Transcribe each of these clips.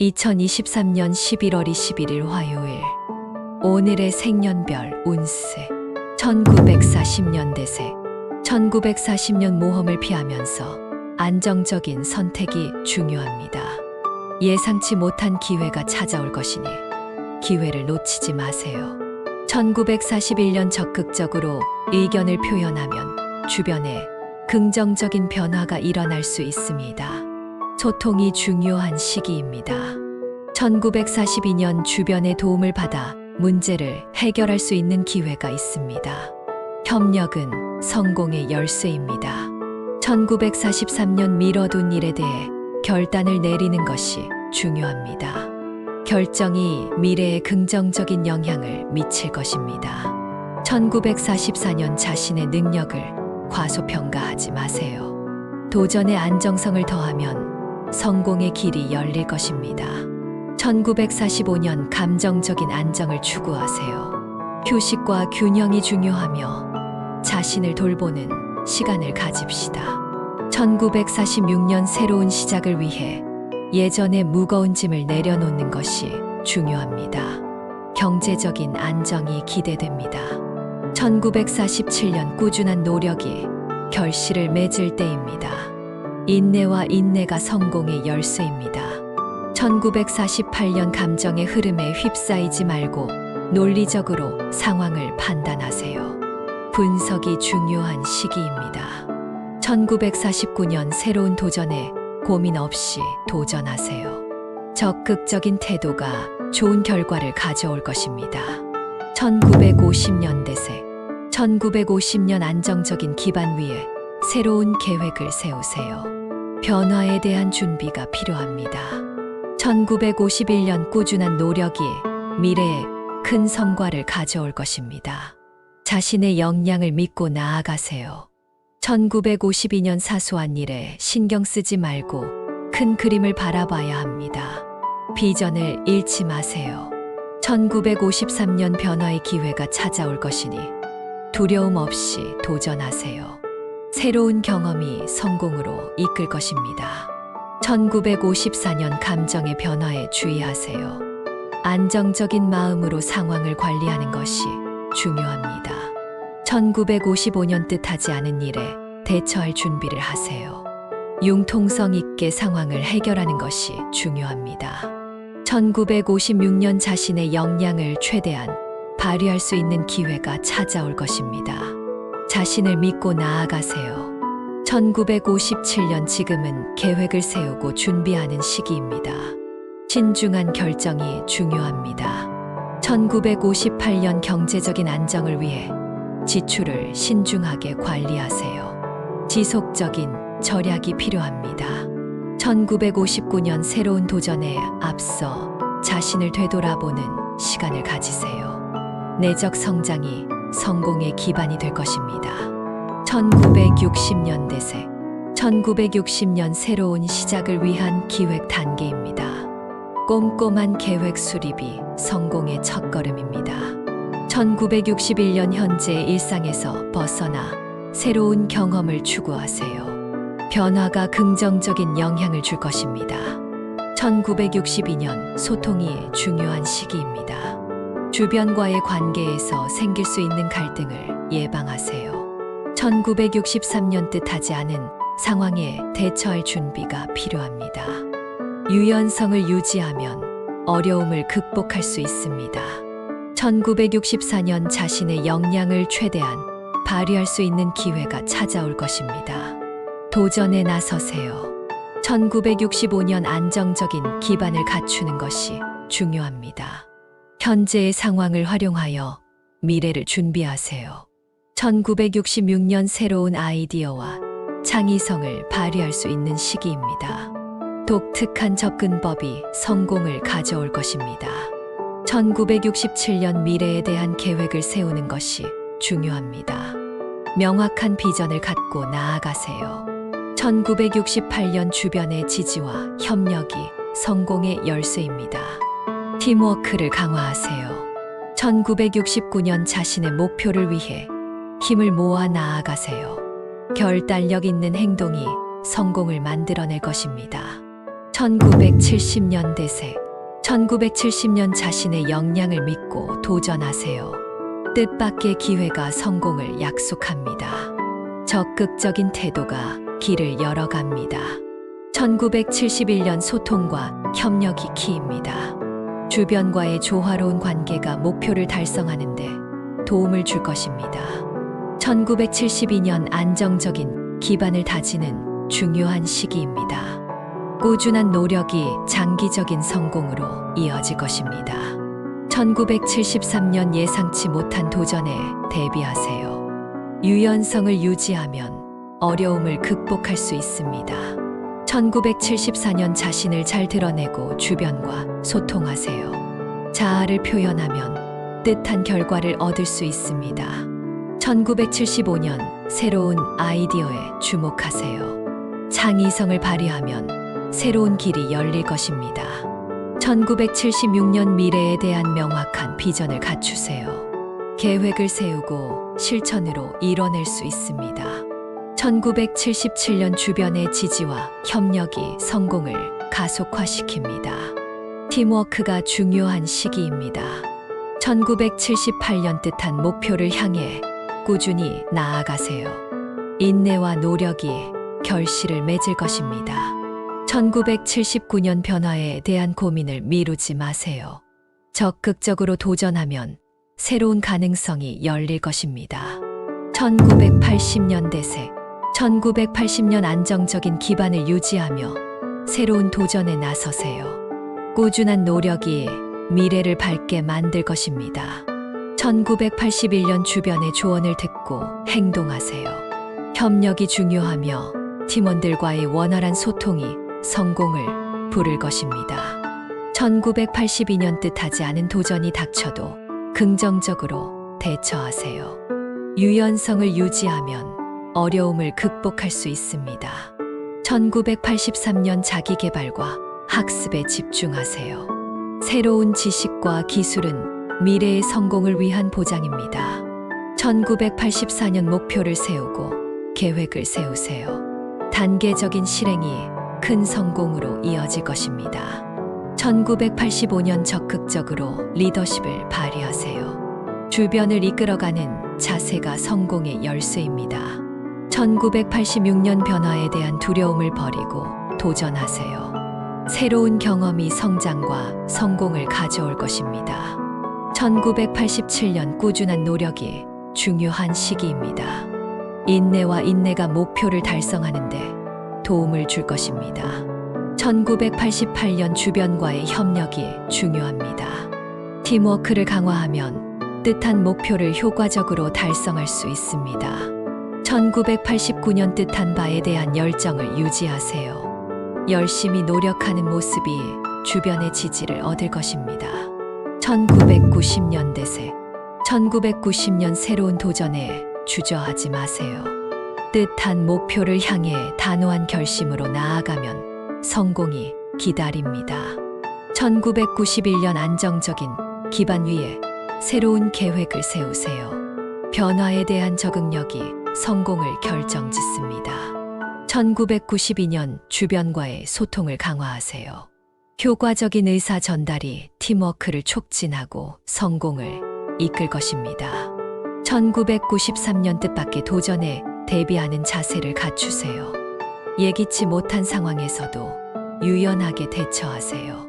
2023년 11월 21일 화요일 오늘의 생년별 운세 1940년 대세 1940년 모험을 피하면서 안정적인 선택이 중요합니다. 예상치 못한 기회가 찾아올 것이니 기회를 놓치지 마세요. 1941년 적극적으로 의견을 표현하면 주변에 긍정적인 변화가 일어날 수 있습니다. 소통이 중요한 시기입니다. 1942년 주변의 도움을 받아 문제를 해결할 수 있는 기회가 있습니다. 협력은 성공의 열쇠입니다. 1943년 미뤄둔 일에 대해 결단을 내리는 것이 중요합니다. 결정이 미래에 긍정적인 영향을 미칠 것입니다. 1944년 자신의 능력을 과소평가하지 마세요. 도전의 안정성을 더하면 성공의 길이 열릴 것입니다. 1945년 감정적인 안정을 추구하세요. 휴식과 균형이 중요하며 자신을 돌보는 시간을 가집시다. 1946년 새로운 시작을 위해 예전의 무거운 짐을 내려놓는 것이 중요합니다. 경제적인 안정이 기대됩니다. 1947년 꾸준한 노력이 결실을 맺을 때입니다. 인내와 인내가 성공의 열쇠입니다. 1948년 감정의 흐름에 휩싸이지 말고 논리적으로 상황을 판단하세요. 분석이 중요한 시기입니다. 1949년 새로운 도전에 고민 없이 도전하세요. 적극적인 태도가 좋은 결과를 가져올 것입니다. 1950년 대세 1950년 안정적인 기반 위에 새로운 계획을 세우세요. 변화에 대한 준비가 필요합니다. 1951년 꾸준한 노력이 미래에 큰 성과를 가져올 것입니다. 자신의 역량을 믿고 나아가세요. 1952년 사소한 일에 신경 쓰지 말고 큰 그림을 바라봐야 합니다. 비전을 잃지 마세요. 1953년 변화의 기회가 찾아올 것이니 두려움 없이 도전하세요. 새로운 경험이 성공으로 이끌 것입니다. 1954년 감정의 변화에 주의하세요. 안정적인 마음으로 상황을 관리하는 것이 중요합니다. 1955년 뜻하지 않은 일에 대처할 준비를 하세요. 융통성 있게 상황을 해결하는 것이 중요합니다. 1956년 자신의 역량을 최대한 발휘할 수 있는 기회가 찾아올 것입니다. 자신을 믿고 나아가세요. 1957년 지금은 계획을 세우고 준비하는 시기입니다. 신중한 결정이 중요합니다. 1958년 경제적인 안정을 위해 지출을 신중하게 관리하세요. 지속적인 절약이 필요합니다. 1959년 새로운 도전에 앞서 자신을 되돌아보는 시간을 가지세요. 내적 성장이 성공의 기반이 될 것입니다. 1960년 대세 1960년 새로운 시작을 위한 기획 단계입니다. 꼼꼼한 계획 수립이 성공의 첫걸음입니다. 1961년 현재 일상에서 벗어나 새로운 경험을 추구하세요. 변화가 긍정적인 영향을 줄 것입니다. 1962년 소통이 중요한 시기입니다. 주변과의 관계에서 생길 수 있는 갈등을 예방하세요. 1963년 뜻하지 않은 상황에 대처할 준비가 필요합니다. 유연성을 유지하면 어려움을 극복할 수 있습니다. 1964년 자신의 역량을 최대한 발휘할 수 있는 기회가 찾아올 것입니다. 도전에 나서세요. 1965년 안정적인 기반을 갖추는 것이 중요합니다. 현재의 상황을 활용하여 미래를 준비하세요. 1966년 새로운 아이디어와 창의성을 발휘할 수 있는 시기입니다. 독특한 접근법이 성공을 가져올 것입니다. 1967년 미래에 대한 계획을 세우는 것이 중요합니다. 명확한 비전을 갖고 나아가세요. 1968년 주변의 지지와 협력이 성공의 열쇠입니다. 팀워크를 강화하세요. 1969년 자신의 목표를 위해 힘을 모아 나아가세요. 결단력 있는 행동이 성공을 만들어낼 것입니다. 1970년 대세 1970년 자신의 역량을 믿고 도전하세요. 뜻밖의 기회가 성공을 약속합니다. 적극적인 태도가 길을 열어갑니다. 1971년 소통과 협력이 키입니다. 주변과의 조화로운 관계가 목표를 달성하는데 도움을 줄 것입니다. 1972년 안정적인 기반을 다지는 중요한 시기입니다. 꾸준한 노력이 장기적인 성공으로 이어질 것입니다. 1973년 예상치 못한 도전에 대비하세요. 유연성을 유지하면 어려움을 극복할 수 있습니다. 1974년 자신을 잘 드러내고 주변과 소통하세요. 자아를 표현하면 뜻한 결과를 얻을 수 있습니다. 1975년 새로운 아이디어에 주목하세요. 창의성을 발휘하면 새로운 길이 열릴 것입니다. 1976년 미래에 대한 명확한 비전을 갖추세요. 계획을 세우고 실천으로 이뤄낼 수 있습니다. 1977년 주변의 지지와 협력이 성공을 가속화시킵니다. 팀워크가 중요한 시기입니다. 1978년 뜻한 목표를 향해 꾸준히 나아가세요. 인내와 노력이 결실을 맺을 것입니다. 1979년 변화에 대한 고민을 미루지 마세요. 적극적으로 도전하면 새로운 가능성이 열릴 것입니다. 1980년 대세 1980년 안정적인 기반을 유지하며 새로운 도전에 나서세요. 꾸준한 노력이 미래를 밝게 만들 것입니다. 1981년 주변의 조언을 듣고 행동하세요. 협력이 중요하며 팀원들과의 원활한 소통이 성공을 부를 것입니다. 1982년 뜻하지 않은 도전이 닥쳐도 긍정적으로 대처하세요. 유연성을 유지하면 어려움을 극복할 수 있습니다. 1983년 자기개발과 학습에 집중하세요. 새로운 지식과 기술은 미래의 성공을 위한 보장입니다. 1984년 목표를 세우고 계획을 세우세요. 단계적인 실행이 큰 성공으로 이어질 것입니다. 1985년 적극적으로 리더십을 발휘하세요. 주변을 이끌어가는 자세가 성공의 열쇠입니다. 1986년 변화에 대한 두려움을 버리고 도전하세요. 새로운 경험이 성장과 성공을 가져올 것입니다. 1987년 꾸준한 노력이 중요한 시기입니다. 인내와 인내가 목표를 달성하는데 도움을 줄 것입니다. 1988년 주변과의 협력이 중요합니다. 팀워크를 강화하면 뜻한 목표를 효과적으로 달성할 수 있습니다. 1989년 뜻한 바에 대한 열정을 유지하세요. 열심히 노력하는 모습이 주변의 지지를 얻을 것입니다. 1990년 대세 1990년 새로운 도전에 주저하지 마세요. 뜻한 목표를 향해 단호한 결심으로 나아가면 성공이 기다립니다. 1991년 안정적인 기반 위에 새로운 계획을 세우세요. 변화에 대한 적응력이 성공을 결정짓습니다. 1992년 주변과의 소통을 강화하세요. 효과적인 의사 전달이 팀워크를 촉진하고 성공을 이끌 것입니다. 1993년 뜻밖의 도전에 대비하는 자세를 갖추세요. 예기치 못한 상황에서도 유연하게 대처하세요.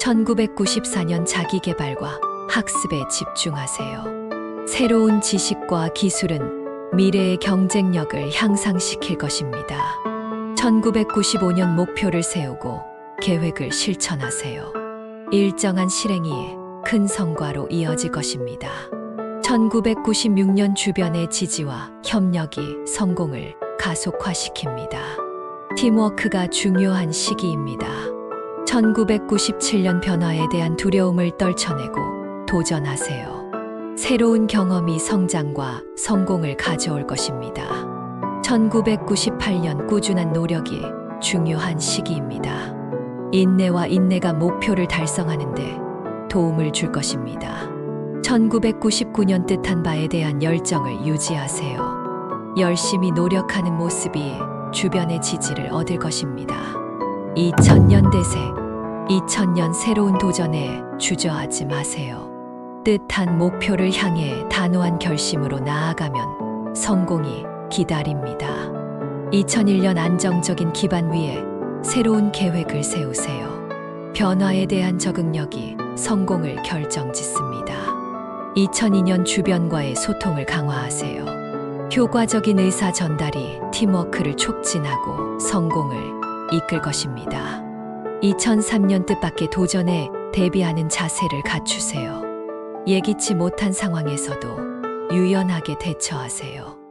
1994년 자기개발과 학습에 집중하세요. 새로운 지식과 기술은 미래의 경쟁력을 향상시킬 것입니다. 1995년 목표를 세우고 계획을 실천하세요. 일정한 실행이 큰 성과로 이어질 것입니다. 1996년 주변의 지지와 협력이 성공을 가속화시킵니다. 팀워크가 중요한 시기입니다. 1997년 변화에 대한 두려움을 떨쳐내고 도전하세요. 새로운 경험이 성장과 성공을 가져올 것입니다. 1998년 꾸준한 노력이 중요한 시기입니다. 인내와 인내가 목표를 달성하는데 도움을 줄 것입니다. 1999년 뜻한 바에 대한 열정을 유지하세요. 열심히 노력하는 모습이 주변의 지지를 얻을 것입니다. 2000년 대세, 2000년 새로운 도전에 주저하지 마세요. 뜻한 목표를 향해 단호한 결심으로 나아가면 성공이 기다립니다. 2001년 안정적인 기반 위에 새로운 계획을 세우세요. 변화에 대한 적응력이 성공을 결정짓습니다. 2002년 주변과의 소통을 강화하세요. 효과적인 의사 전달이 팀워크를 촉진하고 성공을 이끌 것입니다. 2003년 뜻밖의 도전에 대비하는 자세를 갖추세요. 예기치 못한 상황에서도 유연하게 대처하세요.